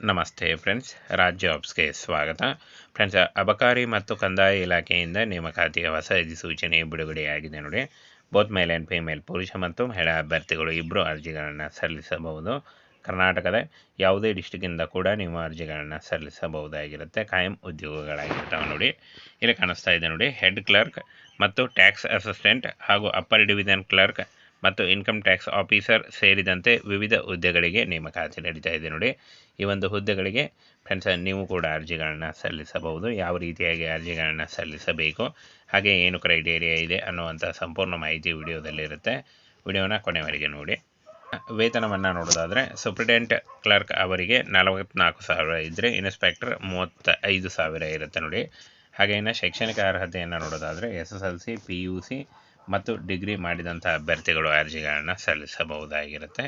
ನಮಸ್ತೆ ಫ್ರೆಂಡ್ಸ್, ರಾಜ್ಯ ಜಾಬ್ಸ್ಗೆ ಸ್ವಾಗತ. ಫ್ರೆಂಡ್ಸ್, ಅಬಕಾರಿ ಮತ್ತು ಕಂದಾಯ ಇಲಾಖೆಯಿಂದ ನೇಮಕಾತಿಯ ಹೊಸ ಅಧಿಸೂಚನೆ ಬಿಡುಗಡೆಯಾಗಿದೆ ನೋಡಿ. ಬೋತ್ ಮೇಲ್ ಆ್ಯಂಡ್ ಫಿಮೇಲ್ ಪುರುಷ ಮತ್ತು ಮಹಿಳಾ ಅಭ್ಯರ್ಥಿಗಳು ಇಬ್ಬರು ಅರ್ಜಿಗಳನ್ನು ಸಲ್ಲಿಸಬಹುದು. ಕರ್ನಾಟಕದ ಯಾವುದೇ ಡಿಸ್ಟಿಕ್ಕಿಂದ ಕೂಡ ನೀವು ಅರ್ಜಿಗಳನ್ನು ಸಲ್ಲಿಸಬಹುದಾಗಿರುತ್ತೆ. ಕಾಯಂ ಉದ್ಯೋಗಗಳಾಗಿರ್ತವೆ ನೋಡಿ. ಇಲ್ಲಿ ಕಾಣಿಸ್ತಾ ಇದೆ ನೋಡಿ, ಹೆಡ್ ಕ್ಲರ್ಕ್ ಮತ್ತು ಟ್ಯಾಕ್ಸ್ ಅಸಿಸ್ಟೆಂಟ್ ಹಾಗೂ ಅಪ್ಪರ್ ಡಿವಿಷನ್ ಕ್ಲರ್ಕ್ ಮತ್ತು ಇನ್ಕಮ್ ಟ್ಯಾಕ್ಸ್ ಆಫೀಸರ್ ಸೇರಿದಂತೆ ವಿವಿಧ ಹುದ್ದೆಗಳಿಗೆ ನೇಮಕಾತಿ ನಡೀತಾ ಇದೆ ನೋಡಿ. ಈ ಒಂದು ಹುದ್ದೆಗಳಿಗೆ ಫ್ರೆಂಡ್ಸ್ ನೀವು ಕೂಡ ಅರ್ಜಿಗಳನ್ನು ಸಲ್ಲಿಸಬಹುದು. ಯಾವ ರೀತಿಯಾಗಿ ಅರ್ಜಿಗಳನ್ನು ಸಲ್ಲಿಸಬೇಕು, ಹಾಗೆ ಏನು ಕ್ರೈಟೇರಿಯಾ ಇದೆ ಅನ್ನುವಂಥ ಸಂಪೂರ್ಣ ಮಾಹಿತಿ ವಿಡಿಯೋದಲ್ಲಿರುತ್ತೆ ವಿಡಿಯೋನ ಕೊನೆವರೆಗೆ ನೋಡಿ. ವೇತನವನ್ನು ನೋಡೋದಾದರೆ ಸುಪ್ರಿಡೆಂಟ್ ಕ್ಲರ್ಕ್ ಅವರಿಗೆ ನಲವತ್ನಾಲ್ಕು ಸಾವಿರ ಇದ್ದರೆ ಇನ್ಸ್ಪೆಕ್ಟರ್ ಮೂವತ್ತ ಐದು ಸಾವಿರ ಇರುತ್ತೆ ನೋಡಿ. ಹಾಗೆ ಇನ್ನು ಶೈಕ್ಷಣಿಕ ಅರ್ಹತೆಯನ್ನು ನೋಡೋದಾದರೆ S S L C P U C ಮತ್ತು ಡಿಗ್ರಿ ಮಾಡಿದಂಥ ಅಭ್ಯರ್ಥಿಗಳು ಅರ್ಜಿಗಳನ್ನು ಸಲ್ಲಿಸಬಹುದಾಗಿರುತ್ತೆ.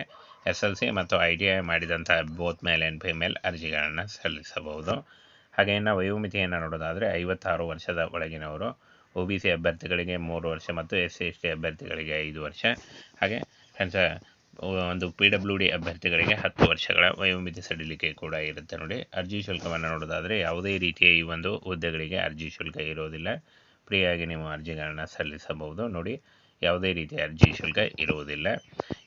ಎಸ್ ಎಲ್ ಸಿ ಮತ್ತು ಐ ಟಿ ಐ ಮಾಡಿದಂಥ ಬೋತ್ ಮೇಲ್ ಆ್ಯಂಡ್ ಫಿಮೇಲ್ ಅರ್ಜಿಗಳನ್ನು ಸಲ್ಲಿಸಬಹುದು. ಹಾಗೆ ಇನ್ನು ವಯೋಮಿತಿಯನ್ನು ನೋಡೋದಾದರೆ ಐವತ್ತಾರು ವರ್ಷದ ಒಳಗಿನವರು, ಒ ಬಿ ಸಿ ಅಭ್ಯರ್ಥಿಗಳಿಗೆ ಮೂರು ವರ್ಷ ಮತ್ತು ಎಸ್ ಸಿ ಎಸ್ ಟಿ ಅಭ್ಯರ್ಥಿಗಳಿಗೆ ಐದು ವರ್ಷ. ಹಾಗೆ ಒಂದು ಪಿ ಡಬ್ಲ್ಯೂ ಡಿ ಅಭ್ಯರ್ಥಿಗಳಿಗೆ ಹತ್ತು ವರ್ಷಗಳ ವಯೋಮಿತಿ ಸಡಿಲಿಕೆ ಕೂಡ ಇರುತ್ತೆ ನೋಡಿ. ಅರ್ಜಿ ಶುಲ್ಕವನ್ನು ನೋಡೋದಾದರೆ ಯಾವುದೇ ರೀತಿಯ ಈ ಒಂದು ಹುದ್ದೆಗಳಿಗೆ ಅರ್ಜಿ ಶುಲ್ಕ ಇರೋದಿಲ್ಲ. ಫ್ರೀಯಾಗಿ ನೀವು ಅರ್ಜಿಗಳನ್ನು ಸಲ್ಲಿಸಬಹುದು. ನೋಡಿ, ಯಾವುದೇ ರೀತಿಯ ಅರ್ಜಿ ಶುಲ್ಕ ಇರುವುದಿಲ್ಲ.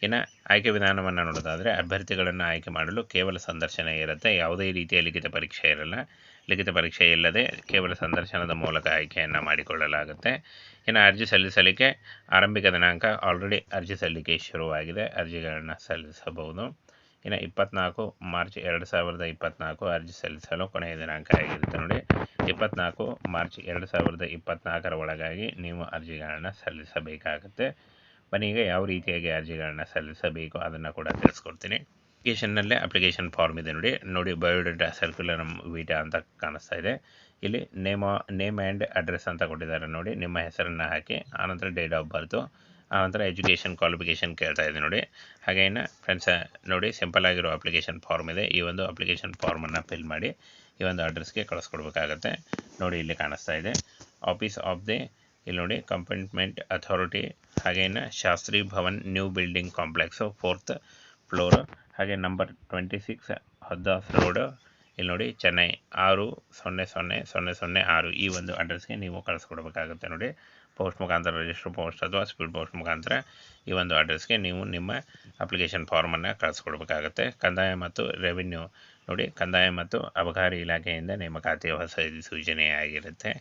ಇನ್ನು ಆಯ್ಕೆ ವಿಧಾನವನ್ನು ನೋಡೋದಾದರೆ, ಅಭ್ಯರ್ಥಿಗಳನ್ನು ಆಯ್ಕೆ ಮಾಡಲು ಕೇವಲ ಸಂದರ್ಶನ ಇರುತ್ತೆ. ಯಾವುದೇ ರೀತಿಯ ಲಿಖಿತ ಪರೀಕ್ಷೆ ಇರಲ್ಲ. ಲಿಖಿತ ಪರೀಕ್ಷೆ ಇಲ್ಲದೆ ಕೇವಲ ಸಂದರ್ಶನದ ಮೂಲಕ ಆಯ್ಕೆಯನ್ನು ಮಾಡಿಕೊಳ್ಳಲಾಗುತ್ತೆ. ಇನ್ನು ಅರ್ಜಿ ಸಲ್ಲಿಸಲಿಕ್ಕೆ ಆರಂಭಿಕ ದಿನಾಂಕ ಆಲ್ರೆಡಿ ಅರ್ಜಿ ಸಲ್ಲಿಕೆ ಶುರುವಾಗಿದೆ. ಅರ್ಜಿಗಳನ್ನು ಸಲ್ಲಿಸಬಹುದು. ಇನ್ನು ಇಪ್ಪತ್ನಾಲ್ಕು ಮಾರ್ಚ್ ಎರಡು ಸಾವಿರದ ಇಪ್ಪತ್ನಾಲ್ಕು ಅರ್ಜಿ ಸಲ್ಲಿಸಲು ಕೊನೆಯ ದಿನಾಂಕ ಆಗಿರುತ್ತೆ ನೋಡಿ. ಇಪ್ಪತ್ನಾಲ್ಕು ಮಾರ್ಚ್ ಎರಡು ಸಾವಿರದ ಇಪ್ಪತ್ನಾಲ್ಕರ ಒಳಗಾಗಿ ನೀವು ಅರ್ಜಿಗಳನ್ನು ಸಲ್ಲಿಸಬೇಕಾಗುತ್ತೆ. ಬನ್ನಿ, ಈಗ ಯಾವ ರೀತಿಯಾಗಿ ಅರ್ಜಿಗಳನ್ನು ಸಲ್ಲಿಸಬೇಕು ಅದನ್ನು ಕೂಡ ತಿಳಿಸ್ಕೊಡ್ತೀನಿ. ಅಪ್ಲಿಕೇಶನ್ನಲ್ಲೇ ಅಪ್ಲಿಕೇಶನ್ ಫಾರ್ಮ್ ಇದೆ ನೋಡಿ. ನೋಡಿ ಬಯೋಡೇಟಾ ಸರ್ಕ್ಯುಲರ್ ವೀಟಾ ಅಂತ ಕಾಣಿಸ್ತಾ ಇದೆ. ಇಲ್ಲಿ ನೇಮ್ ನೇಮ್ ಆ್ಯಂಡ್ ಅಡ್ರೆಸ್ ಅಂತ ಕೊಟ್ಟಿದ್ದಾರೆ ನೋಡಿ. ನಿಮ್ಮ ಹೆಸರನ್ನು ಹಾಕಿ, ಆನಂತರ ಡೇಟ್ ಆಫ್ ಬರ್ತು ಆನಂತರ ಎಜುಕೇಷನ್ ಕ್ವಾಲಿಫಿಕೇಷನ್ ಕೇಳ್ತಾ ಇದೆ ನೋಡಿ. ಹಾಗೆ ಫ್ರೆಂಡ್ಸ್ ನೋಡಿ ಸಿಂಪಲ್ ಆಗಿರೋ ಅಪ್ಲಿಕೇಶನ್ ಫಾರ್ಮ್ ಇದೆ. ಈ ಒಂದು ಅಪ್ಲಿಕೇಶನ್ ಫಾರ್ಮನ್ನು ಫಿಲ್ ಮಾಡಿ ಈ ಒಂದು ಅಡ್ರೆಸ್ಗೆ ಕಳಿಸ್ಕೊಡ್ಬೇಕಾಗತ್ತೆ. ನೋಡಿ ಇಲ್ಲಿ ಕಾಣಿಸ್ತಾ ಇದೆ. ಆಫೀಸ್ ಆಫ್ ದಿ ಇಲ್ಲಿ ನೋಡಿ ಕಂಪೆಂಟ್ಮೆಂಟ್ ಅಥಾರಿಟಿ ಹಾಗೆ ಇನ್ನು Shastri Bhavan new building complex fourth floor ಹಾಗೆ number twenty six Haddows road ಇಲ್ಲಿ ನೋಡಿ, ಚೆನ್ನೈ ಆರು, ಸೊನ್ನೆ ಸೊನ್ನೆ ಸೊನ್ನೆ ಸೊನ್ನೆ, ಆರು. ಈ ಒಂದು ಅಡ್ರೆಸ್ಗೆ ನೀವು ಕಳಿಸ್ಕೊಡ್ಬೇಕಾಗುತ್ತೆ ನೋಡಿ. ಪೋಸ್ಟ್ ಮುಖಾಂತರ ರಿಜಿಸ್ಟರ್ ಪೋಸ್ಟ್ ಅಥವಾ ಸ್ಪೀಡ್ ಪೋಸ್ಟ್ ಮುಖಾಂತರ ಈ ಒಂದು ಅಡ್ರೆಸ್ಗೆ ನೀವು ನಿಮ್ಮ ಅಪ್ಲಿಕೇಶನ್ ಫಾರ್ಮನ್ನು ಕಳಿಸ್ಕೊಡ್ಬೇಕಾಗತ್ತೆ. ಕಂದಾಯ ಮತ್ತು ರೆವಿನ್ಯೂ ನೋಡಿ, ಕಂದಾಯ ಮತ್ತು ಅಬಕಾರಿ ಇಲಾಖೆಯಿಂದ ನೇಮಕಾತಿಯ ಹೊಸ ಸೂಚನೆಯಾಗಿರುತ್ತೆ.